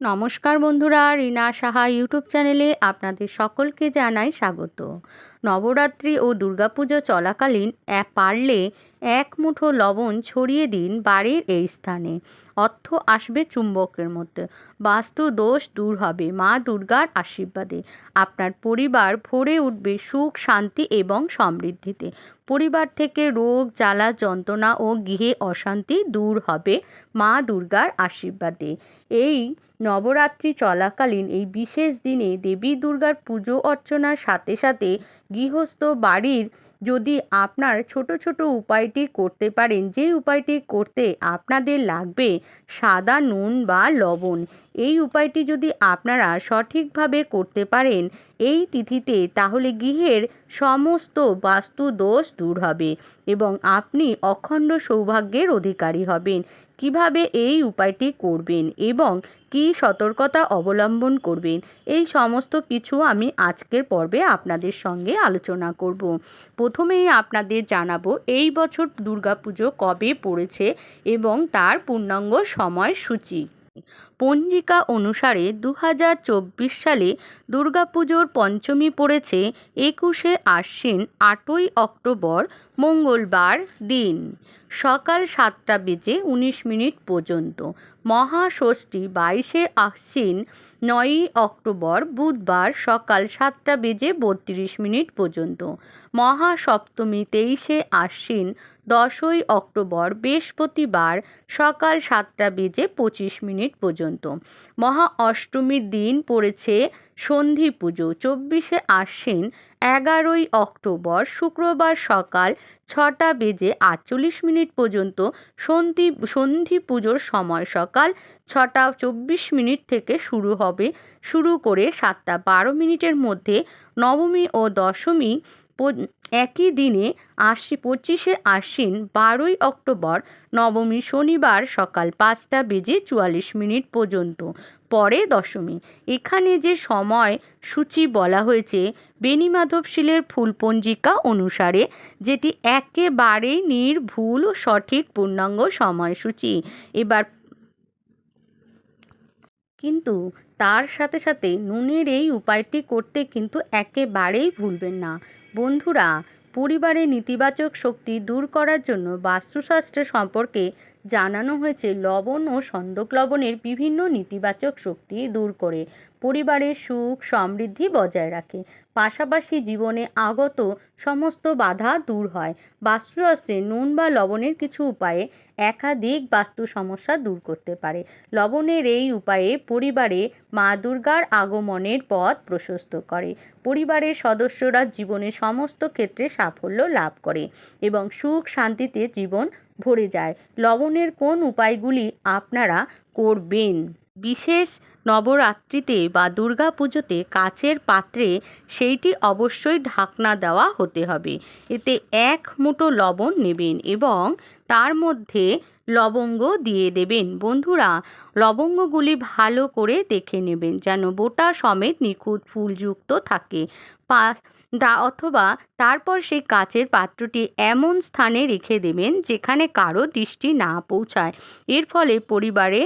নমস্কার বন্ধুরা, রিনা সাহা ইউটিউব চ্যানেলে আপনাদের সকলকে জানাই স্বাগত। নবরাত্রি ও দুর্গাপুজো চলাকালীন পারলে এক মুঠো লবণ ছড়িয়ে দিন বাড়ির এই স্থানে। অর্থ আসবে চুম্বকের মধ্যে। বাস্তু দোষ দূর হবে। মা দুর্গার আশীর্বাদে। আপনার পরিবার ভরে উঠবে সুখ, শান্তি এবং সমৃদ্ধিতে। পরিবার থেকে রোগ, জ্বালা, যন্ত্রণা ও গৃহে অশান্তি দূর হবে মা দুর্গার আশীর্বাদে। এই নবরাত্রি চলাকালীন এই বিশেষ দিনে দেবী দুর্গার পুজো অর্চনার সাথে সাথে গৃহস্থ বাড়ির যদি আপনার ছোট ছোট উপায়টি করতে পারেন, যে উপায়টি করতে আপনাদের লাগবে সাদা নুন বা লবণ। এই উপায়টি যদি আপনারা সঠিকভাবে করতে পারেন, এই তিথিতে তাহলে গৃহের সমস্ত বাস্তু দোষ দূর হবে এবং আপনি অখণ্ড সৌভাগ্যের অধিকারী হবেন। কীভাবে এই উপায়টি করবেন এবং কি সতর্কতা অবলম্বন করবেন, এই সমস্ত কিছু আমি আজকের পর্বে আপনাদের সঙ্গে আলোচনা করব। প্রথমেই আপনাদের জানাব, এই বছর দুর্গাপুজো কবে পড়েছে এবং তার পূর্ণাঙ্গ সময়সূচি পঞ্জিকা অনুসারে দু হাজার চব্বিশ সালে দুর্গাপুজোর পঞ্চমী পড়েছে একুশে আশ্বিন, আটই অক্টোবর, মঙ্গলবার দিন। সকাল সাতটা বেজে উনিশ মিনিট পর্যন্ত। মহাষষ্ঠী, বাইশে আশ্বিন, নয়ই অক্টোবর, বুধবার সকাল সাতটা বেজে বত্রিশ মিনিট পর্যন্ত। মহাসপ্তমী, তেইশে আশ্বিন দশই অক্টোবর বৃহস্পতিবার সকাল সাতটা বেজে পঁচিশ মিনিট পর্যন্ত। মহা অষ্টমীর দিন পড়েছে সন্ধি পুজো। চব্বিশে আশ্বিন এগারোই অক্টোবর শুক্রবার সকাল ছটা বেজে আটচল্লিশ মিনিট পর্যন্ত সন্ধি সন্ধি পুজোর সময় সকাল ছটা চব্বিশ মিনিট থেকে শুরু হবে। শুরু করে সাতটা বারো মিনিটের মধ্যে নবমী ও দশমী একই দিনে আশি পঁচিশে আশ্বিন বারোই অক্টোবর, নবমী শনিবার সকাল পাঁচটা বেজে চুয়াল্লিশ মিনিট পর্যন্ত, পরে দশমী। এখানে যে সময় সূচি বলা হয়েছে, বেণীমাধব শিলের ফুলপঞ্জিকা অনুসারে যেটি একেবারেই নির্ভুল ও সঠিক পূর্ণাঙ্গ সময়সূচি। এবার কিন্তু তার সাথে সাথে নুনের এই উপায়টি করতে কিন্তু একেবারেই ভুলবেন না। বন্ধুরা, পরিবারে নেতিবাচক শক্তি দূর করার জন্য বাস্তুশাস্ত্র সম্পর্কে জানানো হয়েছে লবণ ও সন্দক লবণের বিভিন্ন নেতিবাচক শক্তি দূর করে। পরিবারের সুখ সমৃদ্ধি বজায় রাখে। পাশাপাশি জীবনে আগত সমস্ত বাধা দূর হয়। বাস্তুশাস্ত্রে নুন বা লবণের কিছু উপায়ে একাধিক বাস্তু সমস্যা দূর করতে পারে। লবণের এই উপায়ে পরিবারে মা দুর্গার আগমনের পথ প্রশস্ত করে। পরিবারের সদস্যরা জীবনের সমস্ত ক্ষেত্রে সাফল্য লাভ করে এবং সুখ শান্তিতে জীবন ভরে যায়। লবণের কোন উপায়গুলি আপনারা করবেন? বিশেষ নবরাত্রিতে বা দুর্গা পুজোতে কাচের পাত্রে সেইটি অবশ্যই ঢাকনা দেওয়া হতে হবে। এতে এক মুঠো লবণ নেবেন এবং তার মধ্যে লবঙ্গ দিয়ে দেবেন। বন্ধুরা, লবঙ্গগুলি ভালো করে দেখে নেবেন যেন বোটা সমেত নিখুঁত ফুলযুক্ত থাকে। পা দা অথবা তারপর সেই কাচের পাত্রটি এমন স্থানে রেখে দেবেন যেখানে কারও দৃষ্টি না পৌঁছায়। এর ফলে পরিবারে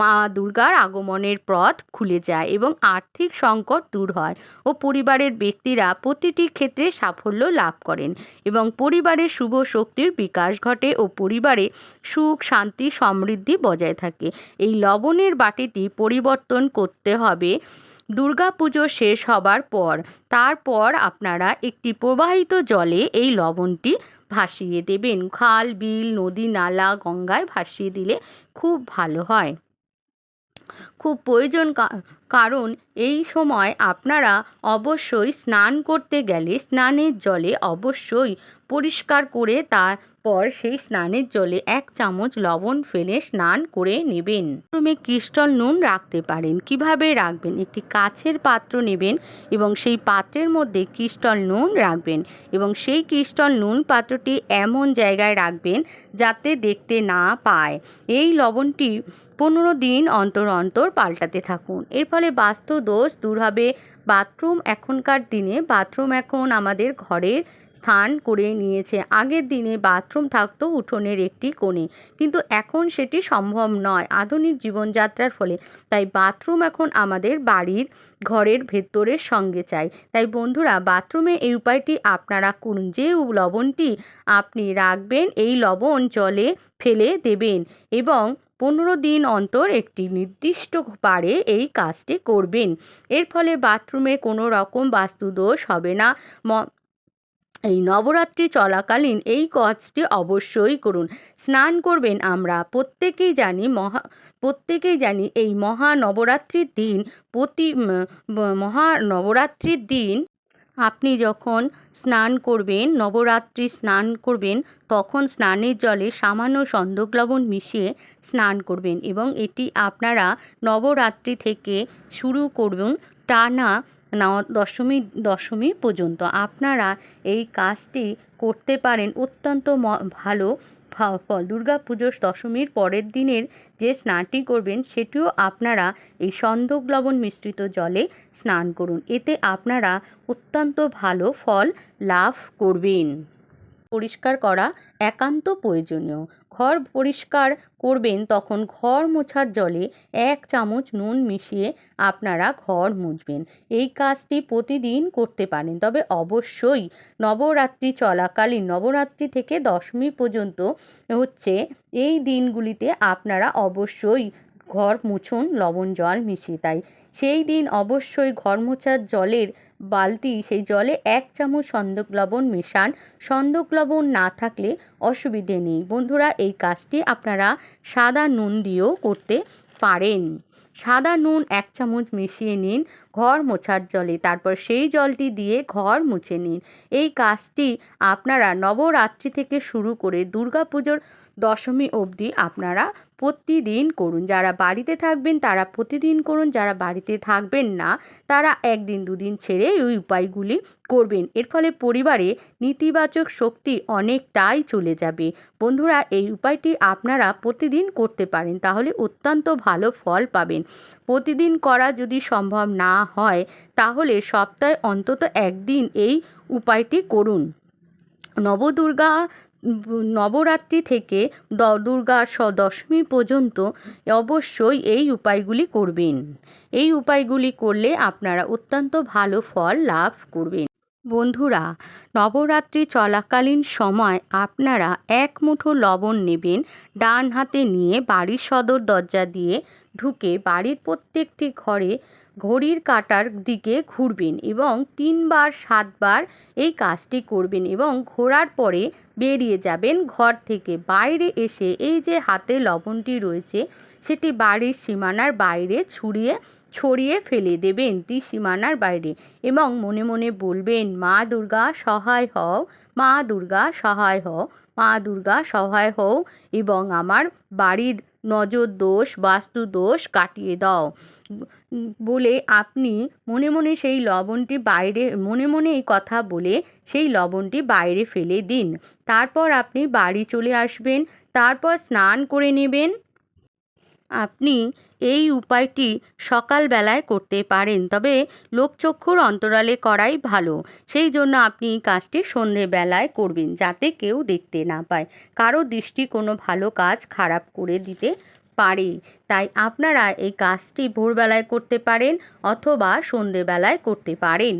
মা দুর্গার আগমনের পথ খুলে যায় এবং আর্থিক সংকট দূর হয় ও পরিবারের ব্যক্তিরা প্রতিটি ক্ষেত্রে সাফল্য লাভ করেন এবং পরিবারের শুভ শক্তির বিকাশ ঘটে ও পরিবারে সুখ, শান্তি, সমৃদ্ধি বজায় থাকে। এই লবণের বাটিটি পরিবর্তন করতে হবে দুর্গাপুজো শেষ হবার পর, তারপর আপনারা একটি প্রবাহিত জলে এই লবণটি ভাসিয়ে দেবেন। খাল, বিল, নদী, নালা, গঙ্গায় ভাসিয়ে দিলে খুব ভালো হয়। খুব প্রয়োজন কারণ এই সময় আপনারা অবশ্যই স্নান করতে গেলে স্নানের জলে অবশ্যই পরিষ্কার করে তারপর সেই স্নানের জলে এক চামচ লবণ ফেলে স্নান করে নেবেন। প্রথমে ক্রিস্টল নুন রাখতে পারেন। কীভাবে রাখবেন? একটি কাছের পাত্র নেবেন এবং সেই পাত্রের মধ্যে ক্রিস্টল নুন রাখবেন এবং সেই ক্রিস্টল নুন পাত্রটি এমন জায়গায় রাখবেন যাতে দেখতে না পায়। এই লবণটি পনেরো দিন অন্তর অন্তর পাল্টাতে থাকুন। এর ফলে বাস্তু দোষ দূর হবে। বাথরুম এখনকার দিনে, বাথরুম এখন আমাদের ঘরের স্থান করে নিয়েছে। আগের দিনে বাথরুম থাকতো উঠোনের একটি কোণে, কিন্তু এখন সেটি সম্ভব নয় আধুনিক জীবনযাত্রার ফলে। তাই বাথরুম এখন আমাদের বাড়ির ঘরের ভেতরের সঙ্গে চাই। তাই বন্ধুরা, বাথরুমে এই উপায়টি আপনারা করুন। যে লবণটি আপনি রাখবেন, এই লবণ জলে ফেলে দেবেন এবং পনেরো দিন অন্তর একটি নির্দিষ্ট পারে এই কাজটি করবেন। এর ফলে বাথরুমে কোনো রকম বাস্তুদোষ হবে না। এই নবরাত্রি চলাকালীন এই কাজটি অবশ্যই করুন। স্নান করবেন আমরা। প্রত্যেকেই জানি মহা, প্রত্যেকেই জানি এই মহা নবরাত্রির দিন প্রতি মহা নবরাত্রির দিন আপনি যখন স্নান করবেন, নবরাত্রি স্নান করবেন, তখন স্নানের জলে সামান্য সন্দক লবণ মিশিয়ে স্নান করবেন এবং এটি আপনারা নবরাত্রি থেকে শুরু করুন টানা দশমী দশমী পর্যন্ত। আপনারা এই কাজটি করতে পারেন অত্যন্ত ভালো ফল দুর্গা পুজোর দশমীর পরের দিনের যে স্নানটি করবেন, সেটিও আপনারা এই সন্দক লবণ মিশ্রিত জলে স্নান করুন। এতে আপনারা অত্যন্ত ভালো ফল লাভ করবেন। পরিষ্কার করা একান্ত প্রয়োজনীয়। ঘর পরিষ্কার করবেন, তখন ঘর মোছার জলে এক চামচ নুন মিশিয়ে আপনারা ঘর মুছবেন। এই কাজটি প্রতিদিন করতে পারেন। তবে অবশ্যই নবরাত্রি চলাকালীন, নবরাত্রি থেকে দশমী পর্যন্ত হচ্ছে এই দিনগুলিতে আপনারা অবশ্যই ঘর মুছুন, লবণ জল মিশিয়ে তাই। সেই দিন অবশ্যই ঘর মোছার জলের বালতি, সেই জলে এক চামচ সন্দক লবণ মেশান। সন্দক লবণ না থাকলে অসুবিধে নেই। বন্ধুরা, এই কাজটি আপনারা সাদা নুন দিয়েও করতে পারেন। সাদা নুন এক চামচ মিশিয়ে নিন ঘর মোছার জলে। তারপর সেই জলটি দিয়ে ঘর মুছে নিন। এই কাজটি আপনারা নবরাত্রি থেকে শুরু করে দুর্গাপুজোর দশমী অবধি আপনারা প্রতিদিন করুন। যারা বাড়িতে থাকবেন, তারা প্রতিদিন করুন। যারা বাড়িতে থাকবেন না, তারা একদিন, দুদিন ছেড়ে ওই উপায়গুলি করবেন। এর ফলে পরিবারে নেতিবাচক শক্তি অনেকটাই চলে যাবে। বন্ধুরা, এই উপায়টি আপনারা প্রতিদিন করতে পারেন, তাহলে অত্যন্ত ভালো ফল পাবেন। প্রতিদিন করা যদি সম্ভব না হয়, তাহলে সপ্তাহে অন্তত একদিন এই উপায়টি করুন। নবদুর্গা নবরাত্রি থেকে দ, দুর্গা দশমী পর্যন্ত অবশ্যই এই উপায়গুলি করবেন। এই উপায়গুলি করলে আপনারা অত্যন্ত ভালো ফল লাভ করবেন। বন্ধুরা, নবরাত্রি চলাকালীন সময় আপনারা এক মুঠো লবণ নেবেন, ডান হাতে নিয়ে বাড়ির সদর দরজা দিয়ে ঢুকে বাড়ির প্রত্যেকটি ঘরে ঘড়ির কাটার দিকে ঘুরবেন এবং তিনবার, সাতবার এই কাজটি করবেন এবং ঘোরার পরে বেরিয়ে যাবেন ঘর থেকে। বাইরে এসে এই যে হাতে লবণটি রয়েছে, সেটি বাড়ির সীমানার বাইরে ছুড়িয়ে, ছড়িয়ে ফেলে দেবেন তি সীমানার বাইরে এবং মনে মনে বলবেন, মা দুর্গা, সহায় হও, মা দুর্গা, সহায় হও, মা দুর্গা, সহায় হও এবং আমার বাড়ির নজর দোষ বাস্তু দোষ কাটিয়ে দাও। বলে আপনি মনে মনে সেই লবণটি বাইরে, মনে মনে এই কথা বলে সেই লবণটি বাইরে ফেলে দিন। তারপর আপনি বাড়ি চলে আসবেন, তারপর স্নান করে নেবেন। আপনি এই উপায়টি সকালবেলায় করতে পারেন, তবে লোকচক্ষুর অন্তরালে করাই ভালো। সেই জন্য আপনি এই কাজটি সন্ধেবেলায় করবেন, যাতে কেউ দেখতে না পায়। কারও দৃষ্টি কোনো ভালো কাজ খারাপ করে দিতে পারে তাই আপনারা এই কাজটি ভোরবেলায় করতে পারেন অথবা সন্ধেবেলায় করতে পারেন।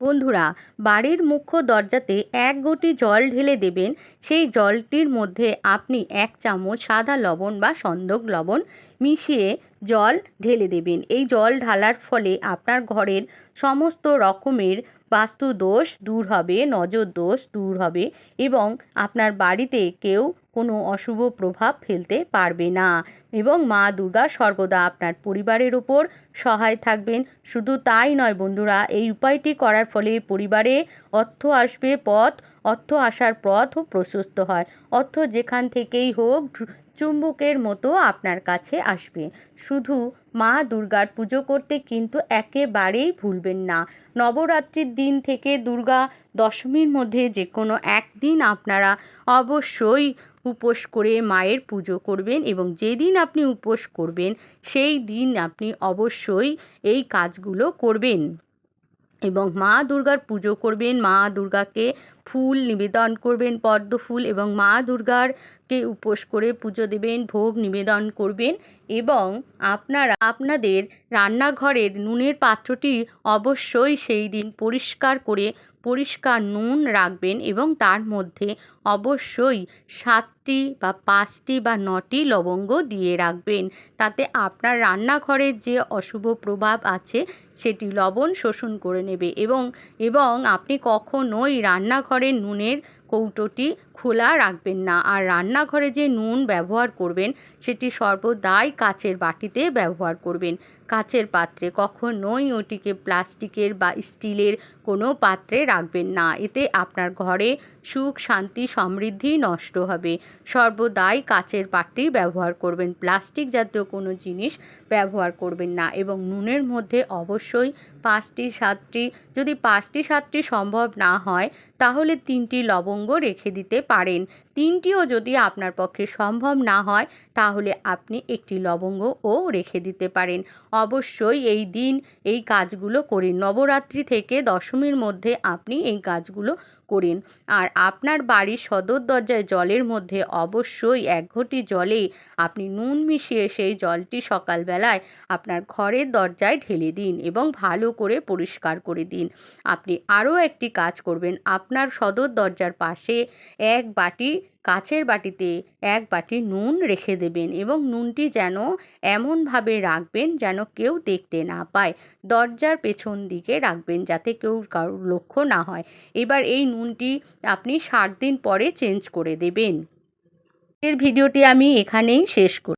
বন্ধুরা, বাড়ির মুখ্য দরজাতে এক গটি জল ঢেলে দেবেন। সেই জলটির মধ্যে আপনি এক চামচ সাদা লবণ বা সন্দক লবণ মিশিয়ে জল ঢেলে দেবেন। এই জল ঢালার ফলে আপনার ঘরের সমস্ত রকমের বাস্তু দোষ দূর হবে নজর দোষ দূর হবে এবং আপনার বাড়িতে কেউ কোনো অশুভ প্রভাব ফেলতে পারবে না এবং মা দুর্গা সর্বদা আপনার পরিবারের ওপর সহায় থাকবেন। শুধু তাই নয় বন্ধুরা, এই উপায়টি করার ফলে পরিবারে অর্থ আসবে, পথ অর্থ আসার পথও প্রশস্ত হয়। অর্থ যেখান থেকেই হোক চুম্বকের মতো আপনার কাছে আসবে। শুধু মা দুর্গার পুজো করতে কিন্তু একেবারেই ভুলবেন না। নবরাত্রির দিন থেকে দুর্গা দশমীর মধ্যে যে কোনো একদিন আপনারা অবশ্যই উপোস করে মায়ের পুজো করবেন এবং যেদিন আপনি উপোস করবেন, সেই দিন আপনি অবশ্যই এই কাজগুলো করবেন। এবং মা দুর্গার পুজো করবেন। মা দুর্গাকে ফুল নিবেদন করবেন, পদ্ম ফুল এবং মা দুর্গার কে উপোস করে পুজো দেবেন, ভোগ নিবেদন করবেন এবং আপনারা, আপনাদের রান্নাঘরের নুনের পাত্রটি অবশ্যই সেই দিন পরিষ্কার করে পরিষ্কার নুন রাখবেন এবং তার মধ্যে অবশ্যই সাতটি বা পাঁচটি বা নটি লবঙ্গ দিয়ে রাখবেন। তাতে আপনার রান্নাঘরের যে অশুভ প্রভাব আছে, সেটি লবণ শোষণ করে নেবে এবং এবং আপনি কখনোই রান্নাঘরের নুনের কৌটোটি খোলা রাখবেন না। আর রান্নাঘরে যে নুন ব্যবহার করবেন, সেটি সর্বদাই কাচের বাটিতে ব্যবহার করবেন। কাচের পাত্রে কখনোই ওটিকে প্লাস্টিকের বা স্টিলের কোনো পাত্রে রাখবেন না। এতে আপনার ঘরে সুখ, শান্তি, সমৃদ্ধি নষ্ট হবে। সর্বদাই কাচের পাত্রই ব্যবহার করবেন। প্লাস্টিক জাতীয় কোনো জিনিস ব্যবহার করবেন না। এবং নুনের মধ্যে অবশ্যই পাঁচটি, সাতটি, যদি পাঁচটি, সাতটি সম্ভব না হয়, তাহলে তিনটি লবঙ্গ রেখে দিতে পারেন। তিনটিও যদি আপনার পক্ষে সম্ভব না হয়, তাহলে আপনি একটি লবঙ্গও রেখে দিতে পারেন। অবশ্যই এই দিন এই কাজগুলো করেন নবরাত্রি থেকে দশমীর মধ্যে আপনি এই কাজগুলো করেন। আর আপনার বাড়ির সদর দরজায় জলের মধ্যে অবশ্যই এক ঘটি জলে আপনি নুন মিশিয়ে সেই জলটি সকালবেলায় আপনার ঘরের দরজায় ঢেলে দিন এবং ভালো করে পরিষ্কার করে দিন। আপনি আরও একটি কাজ করবেন। আপনার সদর দরজার পাশে এক বাটি কাচের বাটিতে এক বাটি নুন রেখে দেবেন এবং নুনটি যেন এমনভাবে রাখবেন যেন কেউ দেখতে না পায়। দরজার পেছন দিকে রাখবেন যাতে কেউ কারোর লক্ষ্য না হয়। এবার এই নুনটি আপনি সাত দিন পরে চেঞ্জ করে দেবেন। এর ভিডিওটি আমি এখানেই শেষ করি